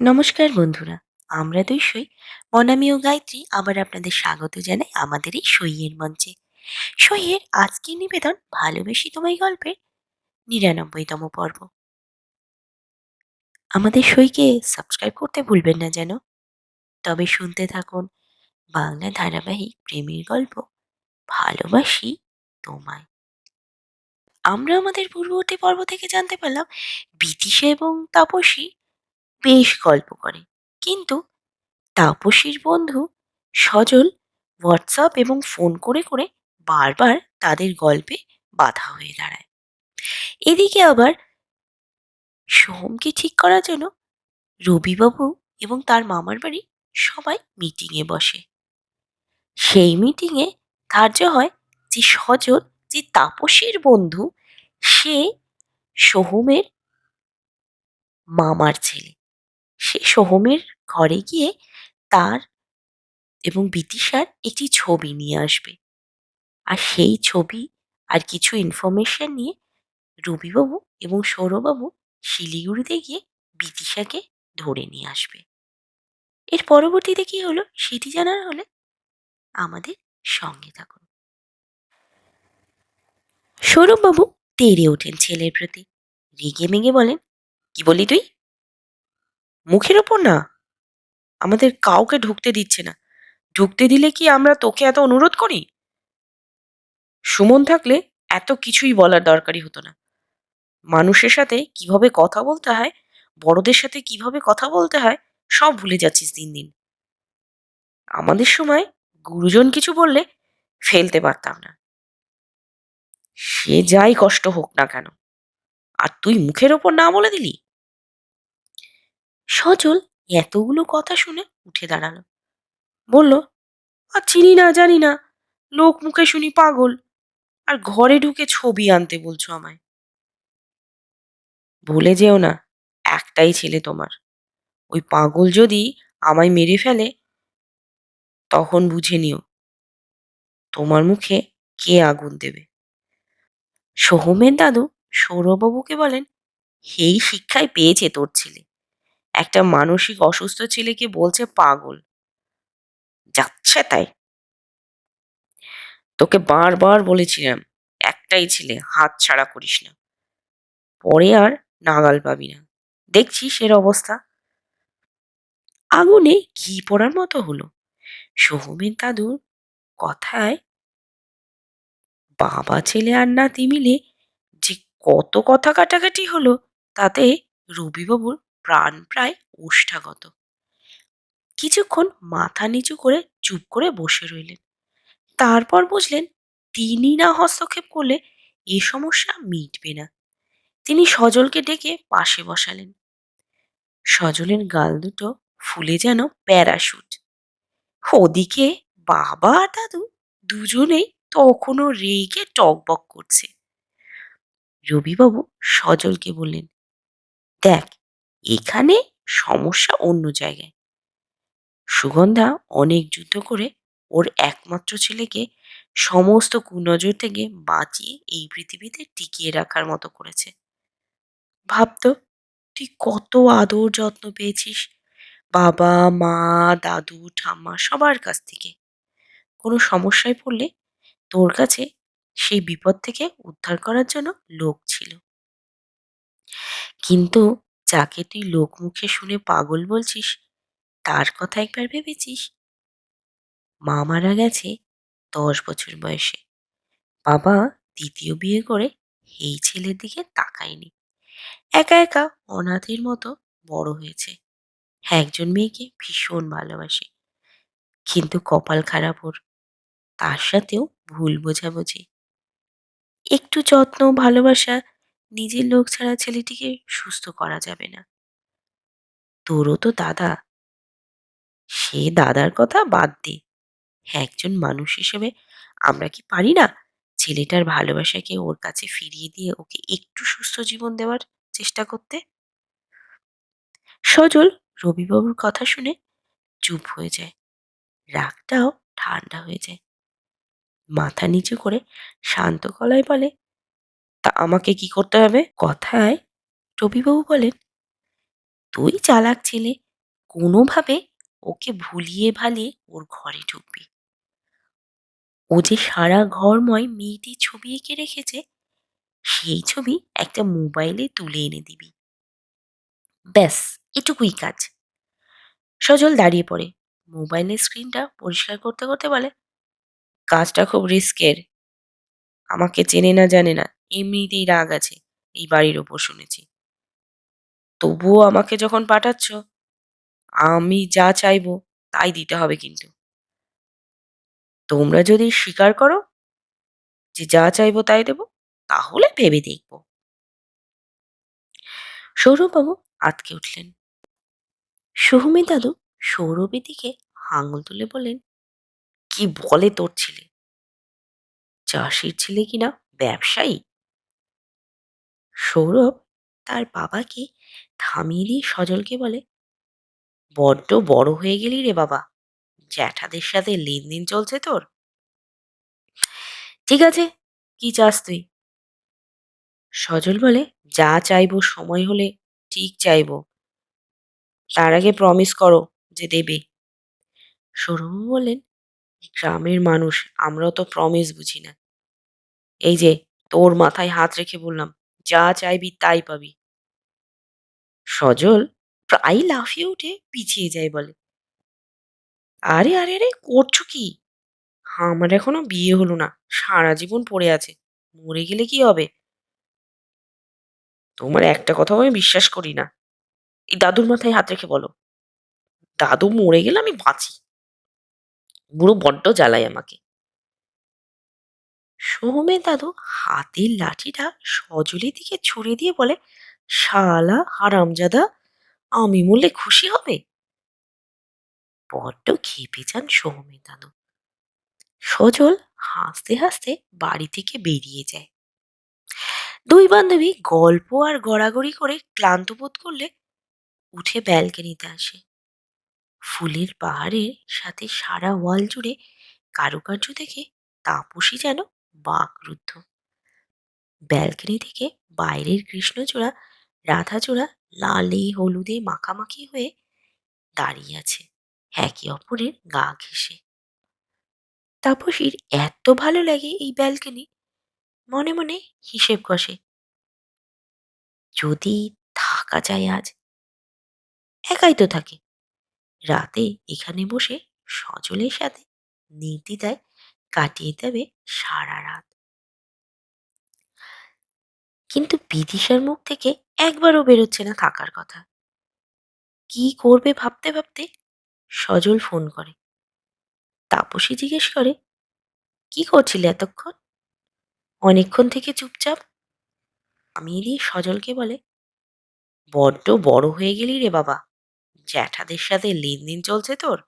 নমস্কার বন্ধুরা, আমরা দুই সই। মনামি ও গায়ত্রী আবার আপনাদের স্বাগত জানাই আমাদের এই সইয়ের মঞ্চে। সইয়ের আজকের নিবেদন ভালোবেসি তোমায় গল্পের নিরানব্বইতম পর্ব। আমাদের সইকে সাবস্ক্রাইব করতে ভুলবেন না যেন। তবে শুনতে থাকুন বাংলা ধারাবাহিক প্রেমের গল্প ভালোবাসি তোমায়। আমরা আমাদের পূর্ববর্তী পর্ব থেকে জানতে পারলাম বিদিশা এবং তাপসী বেশ গল্প করে। কিন্তু তাপসীর বন্ধু সজল হোয়াটসঅ্যাপ এবং ফোন করে করে বারবার তাদের গল্পে বাধা হয়ে দাঁড়ায়। এদিকে আবার সোহমকে ঠিক করার জন্য রবিবাবু এবং তার মামার বাড়ি সবাই মিটিংয়ে বসে। সেই মিটিংয়ে ধার্য হয় যে সজল, যে তাপসীর বন্ধু, সে সোহমের মামার ছেলে। সে সোহমের ঘরে গিয়ে তার এবং বিদিশার একটি ছবি নিয়ে আসবে। আর সেই ছবি আর কিছু ইনফরমেশন নিয়ে রবিবাবু এবং সৌরবাবু শিলিগুড়িতে গিয়ে বিদিশাকে ধরে নিয়ে আসবে। এর পরবর্তীতে কি হলো সেটি জানার হলে আমাদের সঙ্গে থাকুন। সৌরভবাবু তেড়ে ওঠেন ছেলের প্রতি। রেগে মেগে বলেন, কি বলি তুই? মুখের ওপর না। আমাদের কাউকে ঢুকতে দিচ্ছে না। ঢুকতে দিলে কি আমরা তোকে এত অনুরোধ করি? সুমন থাকলে এত কিছুই বলার দরকারই হতো না। মানুষের সাথে কীভাবে কথা বলতে হয়, বড়দের সাথে কীভাবে কথা বলতে হয়, সব ভুলে যাচ্ছিস দিন দিন। আমাদের সময় গুরুজন কিছু বললে ফেলতে পারতাম না। সে যাই কষ্ট হোক না কেন, আর তুই মুখের ওপর না বলে দিলি? সজল এতগুলো কথা শুনে উঠে দাঁড়াল। বলল আর চিনি না, জানি না। লোক মুখে শুনি পাগল। আর ঘরে ঢুকে ছবি আনতে বলছো আমায়। ভুলে যেও না, একটাই ছেলে তোমার। ওই পাগল যদি আমায় মেরে ফেলে, তখন বুঝে নিও, তোমার মুখে কে আগুন দেবে। সোহমের দাদু সৌরবাবুকে বলেন এই শিক্ষায় পেয়েছে তোর ছেলে। একটা মানসিক অসুস্থ ছেলেকে বলছে, পাগল। যাচ্ছে তাই? তোকে বারবার বলেছিলাম, একটাই ছেলে, হাত ছাড়া করিস না। পরে আর নাগাল পাবি না। দেখছিস এর অবস্থা? আগুনে ঘি পড়ার মতো হলো। সোহমের দাদুর কথায় বাবা, ছেলে আর নাতি মিলে যে কত কথা কাটাকাটি হলো, তাতে রবিবাবুর প্রাণ প্রায় ওষ্ঠাগত। কিছুক্ষণ মাথা নিচু করে চুপ করে বসে রইলেন। তারপর বুঝলেন, তিনি না হস্তক্ষেপ করলে এ সমস্যা মিটবে না। তিনি সজলকে ডেকে পাশে বসালেন। সজলের গাল দুটো ফুলে যেন প্যারাশুট। ওদিকে বাবা আর দাদু দুজনেই তখনও রেগে টকবক করছে। রবিবাবু সজলকে বললেন, দেখ এখানে সমস্যা অন্য জায়গায়। সুগন্ধা অনেক যুদ্ধ করে ওর একমাত্র ছেলেকে সমস্ত কুনজর থেকে বাঁচিয়ে এই পৃথিবীতে টিকিয়ে রাখার মতো করেছে। ভাবতো তুই কত আদর যত্ন পেয়েছিস? বাবা, মা, দাদু, ঠাম্মা সবার কাছ থেকে। কোনো সমস্যায় পড়লে তোর কাছে সেই বিপদ থেকে উদ্ধার করার জন্য লোক ছিল। কিন্তু যাকে তুই লোক মুখে শুনে পাগল বলছিস, তার কথা একবার ভেবেছিস? মা মারা গেছে দশ বছর বয়সে। বাবা দ্বিতীয় বিয়ে করে এই ছেলের দিকে তাকায়নি। একা একা অনাথের মতো বড় হয়েছে। একজন মেয়েকে ভীষণ ভালোবাসে। কিন্তু কপাল খারাপ ওর। তার সাথেও ভুল বোঝাবুঝি। একটু যত্ন ভালোবাসা নিজের লোক ছাড়া ছেলেটিকে সুস্থ করা যাবে না। তোরও তো দাদা। সে দাদার কথা বাদ দে। একজন মানুষ হিসেবে আমরা কি পারি না ছেলেটার ভালোবাসাকে ওর কাছে ফিরিয়ে দিয়ে ওকে একটু সুস্থ জীবন দেওয়ার চেষ্টা করতে? সজল রবিবাবুর কথা শুনে চুপ হয়ে যায়। রাগটাও ঠান্ডা হয়ে যায়। মাথা নিচু করে শান্ত গলায় বলে তা আমাকে কি করতে হবে? কথায় রবিবাবু বলেন, তুই চালাক ছেলে, কোনোভাবে ওকে ভুলিয়ে ভালিয়ে ওর ঘরে ঢুকবি। ও যে সারা ঘরময় মেয়েটি ছবি এঁকে রেখেছে, সেই ছবি একটা মোবাইলে তুলে এনে দিবি। ব্যাস, এটুকুই কাজ। সজল দাঁড়িয়ে পড়ে, মোবাইলের স্ক্রিনটা পরিষ্কার করতে করতে বলে, কাজটা খুব রিস্কের। আমাকে চেনে না, জানে না, এমনিতেই রাগ আছে, এই বাড়ির ওপর শুনেছি। তবুও আমাকে যখন পাঠাচ্ছ, আমি যা চাইব তাই দিতে হবে কিন্তু। তোমরা যদি স্বীকার করো যে যা চাইব তাই দেবো, তাহলে ভেবে দেখব। সৌরভবাবু আটকে উঠলেন। সুহমি দাদু সৌরভের দিকে হাঙল তুলে বললেন, কি বলে তোর ছেলে? চাষির ছেলে কিনা? ব্যবসায়ী? সৌরভ তার বাবাকে থামিয়ে দিয়ে সজলকে বলে, বড্ড বড় হয়ে গেলি রে বাবা। জ্যাঠাদের সাথে লেনদেন চলছে তোর। ঠিক আছে, কি চাস তুই? সজল বলে, যা চাইব সময় হলে ঠিক চাইব। তার আগে প্রমিস করো যে দেবে। সৌরভ বললেন, গ্রামের মানুষ, আমরাও তো প্রমিস বুঝি না। এই যে, তোর মাথায় হাত রেখে বললাম, যা চাইবি তাই পাবি। সজল প্রায় লাফিয়ে উঠে পিছিয়ে যায় বলে। আরে আরে আরে, করছ কি? আমার এখনও বিয়ে হলো না, সারা জীবন পড়ে আছে, মরে গেলে কি হবে? তোমার একটা কথাও আমি বিশ্বাস করি না। এই দাদুর মাথায় হাত রেখে বলো। দাদু মরে গেলে আমি বাঁচি। বুড়ো বড্ড জ্বালায় আমাকে। সোহমের দাদু হাতের লাঠিটা সজলের দিকে ছুড়ে দিয়ে বলে, শালা হারামজাদা, আমি মরলে খুশি হবে? বড্ড খেপে যান সোহমের দাদু। সজল হাসতে হাসতে বাড়ি থেকে বেরিয়ে যায়। দুই বান্ধবী গল্প আর গড়াগড়ি করে ক্লান্ত বোধ করলে উঠে ব্যালকনিতে আসে। ফুলের পাহাড়ের সাথে সারা ওয়াল জুড়ে কারুকার্য দেখে তাপসী যেন বাকরুদ্ধ ব্যালকনি থেকে বাইরের কৃষ্ণচূড়া, রাধাচূড়া লালে হলুদে মাখামাখি হয়ে দাঁড়িয়ে আছে। একে অপরের গা ঘেঁষে। তাপসীর এত ভালো লাগে এই ব্যালকনি, মনে মনে হিসেব কষে। যদি থাকা যায় আজ, একাই তো থাকে। রাতে এখানে বসে সজলের সাথে নির্দ্বিধায় কাটিয়ে দেবে সারা রাত। কিন্তু বিদিশার মুখ থেকে একবারও বেরোচ্ছে না থাকার কথা। কি করবে ভাবতে ভাবতে সজল ফোন করে। তাপসী জিজ্ঞেস করে, কি করছিলে এতক্ষণ? অনেকক্ষণ থেকে চুপচাপ আমি দিয়ে সজলকে বলে, বড্ড বড় হয়ে গেলি রে বাবা। জ্যাঠাদের সাথে লেনদেন চলছে তোর?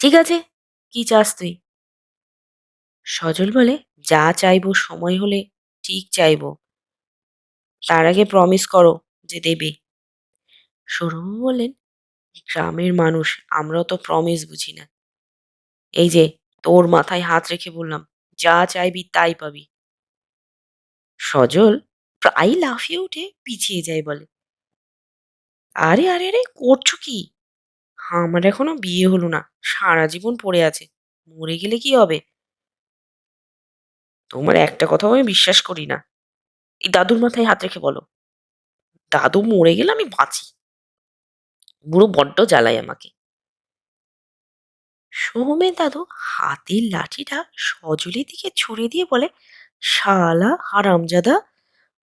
ঠিক আছে কি চাস তুই? সজল বলে, যা চাইব সময় হলে ঠিক চাইব। তার আগে প্রমিস করো যে দেবে। সৌরভ বললেন, গ্রামের মানুষ, আমরাও তো প্রমিস বুঝি না। এই যে, তোর মাথায় হাত রেখে বললাম, যা চাইবি তাই পাবি। সজল প্রায় লাফিয়ে উঠে পিছিয়ে যায় বলে। আরে আরে আরে, করছ কি? আমার এখনও বিয়ে হলো না, সারা জীবন পড়ে আছে, মরে গেলে কি হবে? তোমার একটা কথাও আমি বিশ্বাস করি না। এই দাদুর মাথায় হাত রেখে বলো। দাদু মরে গেলে আমি বাঁচি। বুড়ো বড্ড জ্বালায় আমাকে। সোহমের দাদু হাতের লাঠিটা সজলের দিকে ছুড়ে দিয়ে বলে, শালা হারামজাদা,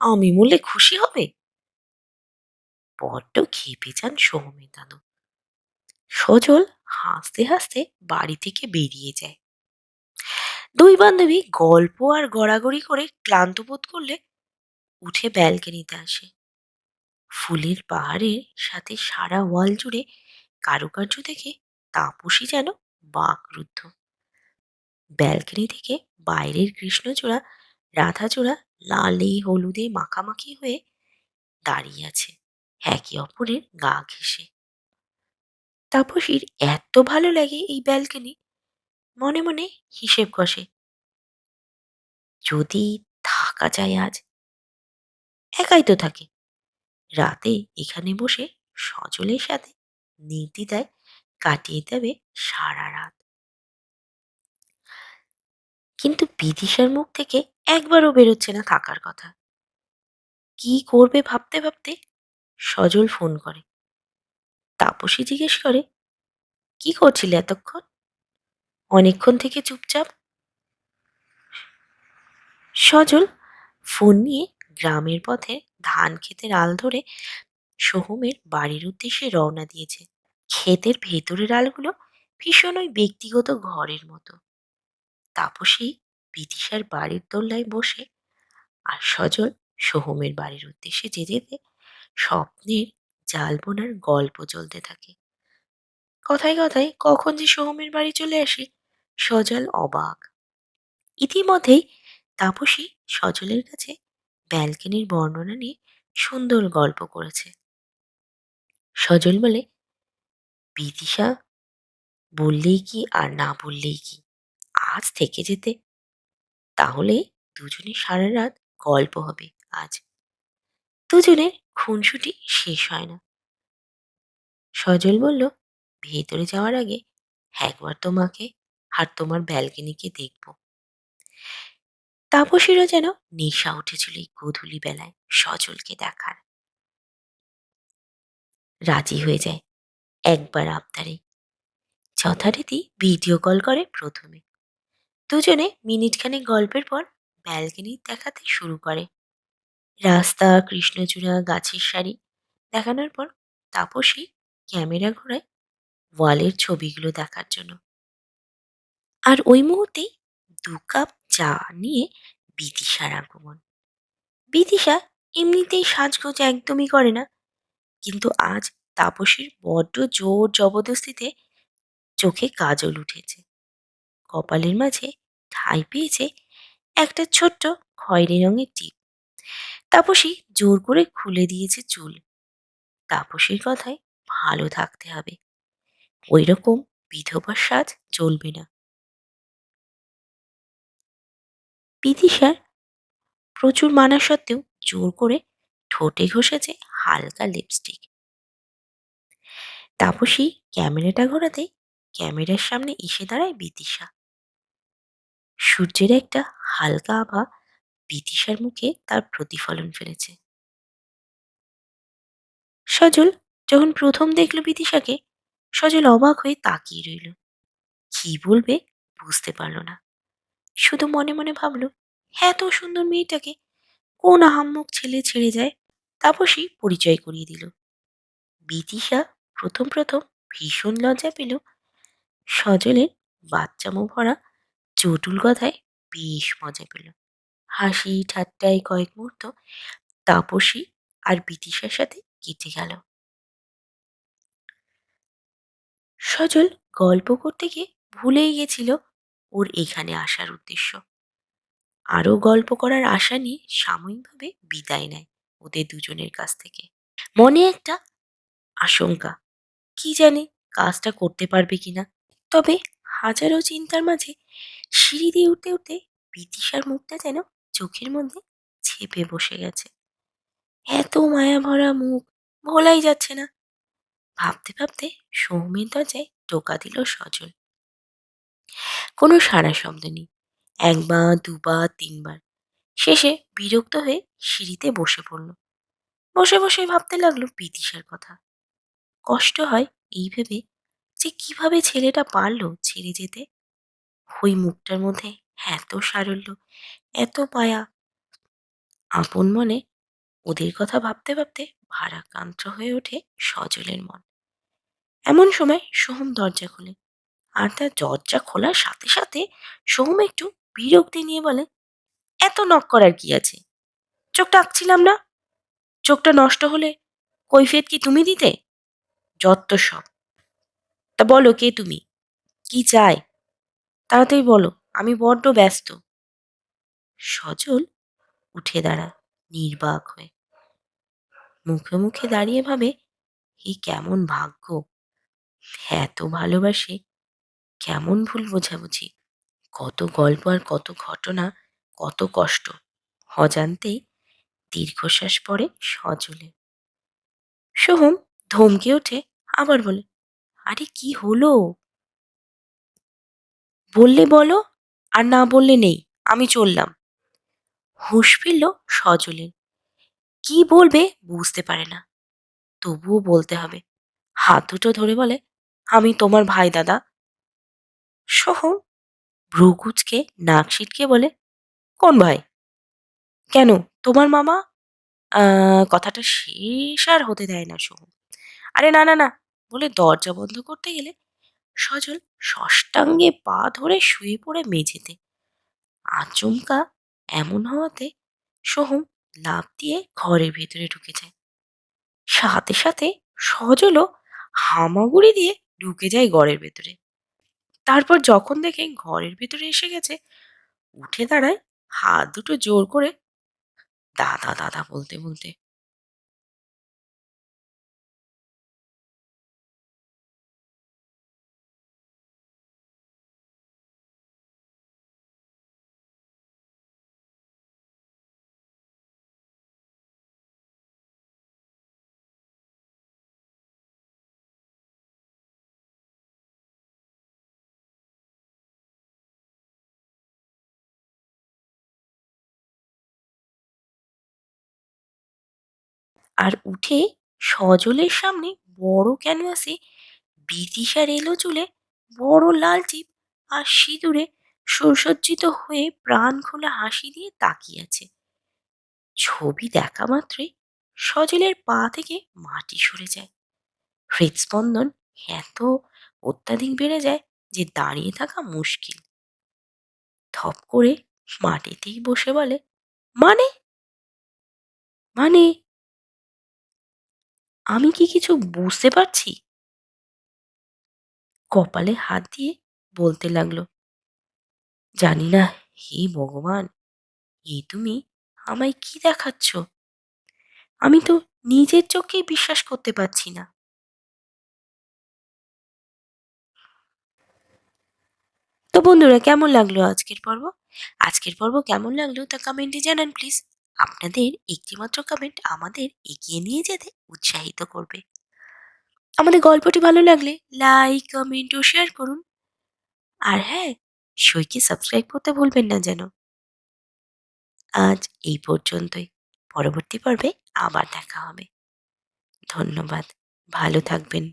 আমি মরলে খুশি হবে? বড্ড খেপে যান সোহমের দাদু। সজল হাসতে হাসতে বাড়ি থেকে বেরিয়ে যায়। দুই বান্ধবী গল্প আর গড়াগড়ি করে ক্লান্ত বোধ করলে উঠে ব্যালকনিতে আসে। ফুলের পাহাড়ের সাথে সারা ওয়াল জুড়ে কারুকার্য দেখে তাপসী যেন বাকরুদ্ধ। ব্যালকনি থেকে বাইরের কৃষ্ণচূড়া, রাধাচূড়া লালে হলুদে মাখামাখি হয়ে দাঁড়িয়ে আছে। একে অপরের গা ঘেঁষে। তাপসীর এত ভালো লাগে এই ব্যালকনি, মনে মনে হিসেব কষে। যদি থাকা যায় আজ? একাই তো থাকে। রাতে এখানে বসে সজলের সাথে নির্দ্বিধায় কাটিয়ে দেবে সারা রাত। কিন্তু বিদিশার মুখ থেকে একবারও বেরোচ্ছে না থাকার কথা। কি করবে ভাবতে ভাবতে সজল ফোন করে। তাপসী জিজ্ঞেস করে, কি করছিলে এতক্ষণ? অনেকক্ষণ থেকে চুপচাপ। সজল ফোন নিয়ে গ্রামের পথে ধান ক্ষেতের আল ধরে সোহমের বাড়ির উদ্দেশ্যে রওনা দিয়েছে। ক্ষেতের ভেতরের আলগুলো ভীষণ ওই ব্যক্তিগত ঘরের মতো। তাপসী বিদিশার বাড়ির দোল্লায় বসে আর সজল সোহমের বাড়ির উদ্দেশ্যে যে যেতে স্বপ্নের জাল বোনার গল্প চলতে থাকে। কথায় কথায় কখন যে সোহমের বাড়ি চলে আসে, সজল অবাক। ইতিমধ্যেই তাপসী সজলের কাছে ব্যালকনির বর্ণনা নিয়ে সুন্দর গল্প করেছে। সজল বলে, বিদিশা, বললেই কি আর না বললেই কি? আজ থেকে যেতে। তাহলে দুজনে সারা রাত গল্প হবে, আজ দুজনের খুনসুটি শেষ হয় না। সজল বলল, ভেতরে যাওয়ার আগে একবার তোমাকে আর তোমার ব্যালকনিকে দেখব। তাপসীরও যেন নেশা উঠেছিল এই গধূলি বেলায় সজলকে দেখার। রাজি হয়ে যায় একবার আবদারে। যথারীতি ভিডিও কল করে প্রথমে। দুজনে মিনিটখানেক গল্পের পর ব্যালকনি দেখাতে শুরু করে। রাস্তা, কৃষ্ণচূড়া, গাছের সারি। দেখানোর পর তাপসী ক্যামেরা ঘোরায় ওয়ালের ছবিগুলো দেখার জন্য। আর ওই মুহূর্তেই দু কাপ চা নিয়ে বিদিশার আগমন। বিদিশা এমনিতেই সাজগোজ একদমই করে না। কিন্তু আজ তাপসীর বড্ড জোর জবরদস্তিতে চোখে কাজল উঠেছে। কপালের মাঝে ঠাঁই পেয়েছে একটা ছোট্ট খয়েরি রঙের টিপ। তাপসী জোর করে খুলে দিয়েছে চুল। তাপসীর কথায় ভালো থাকতে হবে। ওই রকম বিধবার সাজ চলবে না। বিদিশার প্রচুর মানা সত্ত্বেও জোর করে ঠোঁটে ঘষেছে হালকা লিপস্টিক তাপসী ক্যামেরাটা ঘোরাতে ক্যামেরার সামনে এসে দাঁড়ায় বিদিশা সূর্যের একটা হালকা আভা বিদিশার মুখে তার প্রতিফলন ফেলেছে। সজল যখন প্রথম দেখল বিদিশাকে সজল অবাক হয়ে তাকিয়ে রইল। কি বলবে বুঝতে পারল না। শুধু মনে মনে ভাবল এত সুন্দর মেয়েটাকে কোন আহাম্মক ছেলে ছেড়ে যায়? তাপসী পরিচয় করিয়ে দিল। বিদিশা প্রথম প্রথম ভীষণ লজ্জা পেল। সজলের বাচ্চামো ভরা চটুল কথায় বেশ মজা পেল। হাসি ঠাট্টায় কয়েক মুহূর্ত তাপসী আর বিদিশার সাথে কেটে গেল। সজল গল্প করতে গিয়ে ভুলেই গেছিল ওর এখানে আসার উদ্দেশ্য। আরও গল্প করার আশা নিয়ে সাময়িকভাবে বিদায় নেয় ওদের দুজনের কাছ থেকে। মনে একটা আশঙ্কা, কি জানে কাজটা করতে পারবে কিনা? তবে হাজারো চিন্তার মাঝে সিঁড়ি দিয়ে উঠতে উঠতে বিদিশার মুখটা যেন চোখের মধ্যে ছেপে বসে গেছে। এত মায়া ভরা মুখ ভোলাই যাচ্ছে না। ভাবতে ভাবতে সৌমের দরজায় টোকা দিল সজল। কোনো সারা শব্দ নেই, একবার, দুবার, তিনবার। শেষে বিরক্ত হয়ে সিঁড়িতে বসে পড়ল। বসে বসে ভাবতে লাগল বিদিশার কথা। কষ্ট হয় এই ভেবে যে কীভাবে ছেলেটা পারল ছেড়ে যেতে। ওই মুখটার মধ্যে এত সারল্য এত পায়া। আপন মনে ওদের কথা ভাবতে ভাবতে ভারাক্রান্ত হয়ে ওঠে সজলের মন। এমন সময় সোহম দরজা খোলে আর তার দরজা খোলার সাথে সাথে সোহম একটু বিরক্তি নিয়ে বলে, এত নক করার কি আছে? চোখটা আঁকছিলাম না। চোখটা নষ্ট হলে কৈফিয়ত কি তুমি দিতে? যত সব। তা বলো কে তুমি? কি চাই তাড়াতাড়ি বলো, আমি বড্ড ব্যস্ত। সজল উঠে দাঁড়া নির্বাক হয়ে। মুখে মুখে দাঁড়িয়ে ভাবে এই কেমন ভাগ্য! এত ভালোবাসে, কেমন ভুল বোঝাবুঝি! কত গল্প আর কত ঘটনা, কত কষ্ট! অজান্তেই দীর্ঘশ্বাস পড়ে সজলে সোহম ধমকে ওঠে, আবার বলে, আরে কি হলো? বললে বলো, আর না বললে নেই, আমি চললাম। হুঁশ ফিরল সজলের। কি বলবে বুঝতে পারে না। তবুও বলতে হবে, হাত দুটো ধরে বলে, আমি তোমার ভাই, দাদা। সোহম ভ্রুকুচকে নাক সিটকে বলে, কোন ভাই? কেন? তোমার মামা? কথাটা শেষ আর হতে দেয় না, সোহম। আরে না না না। বলে দরজা বন্ধ করতে গেলে সজল ষষ্ঠাঙ্গে পা ধরে শুয়ে পড়ে মেঝেতে। আচমকা এমন হওয়াতে সোহম লাফ দিয়ে ঘরের ভেতরে ঢুকে যায়। সাথে সাথে সজলও হামাগুড়ি দিয়ে ঢুকে যায় ঘরের ভেতরে। তারপর যখন দেখে ঘরের ভেতরে এসে গেছে, উঠে দাঁড়ায় হাত দুটো জোর করে দাদা দাদা বলতে বলতে আর উঠে সজলের সামনে বড় ক্যানভাসে ব্রিটিশার এলো চুলে বড় লাল চিপ আর সিঁদুরে সুসজ্জিত হয়ে প্রাণ খোলা হাসি দিয়ে তাকিয়ে আছে। ছবি দেখা মাত্রই সজলের পা থেকে মাটি সরে যায়। হৃদস্পন্দন এত অত্যাধিক বেড়ে যায় যে দাঁড়িয়ে থাকা মুশকিল। থপ করে মাটিতেই বসে বলে মানে? মানে? আমি কি কিছু বুঝতে পারছি? কপালে হাত দিয়ে বলতে লাগল, জানি না হে ভগবান এ তুমি আমায় কি দেখাচ্ছ? আমি তো নিজের চোখেই বিশ্বাস করতে পারছি না। তো বন্ধুরা, কেমন লাগল আজকের পর্ব? আজকের পর্ব কেমন লাগল তা কমেন্টে জানান প্লিজ আপনাদের একটিমাত্র কমেন্ট আমাদের এগিয়ে নিয়ে যেতে উৎসাহিত করবে। আমাদের গল্পটি ভালো লাগলে লাইক কমেন্ট ও শেয়ার করুন। আর হ্যাঁ সইকে সাবস্ক্রাইব করতে ভুলবেন না যেন। আজ এই পর্যন্তই। পরবর্তী পর্বে আবার দেখা হবে। ধন্যবাদ। ভালো থাকবেন।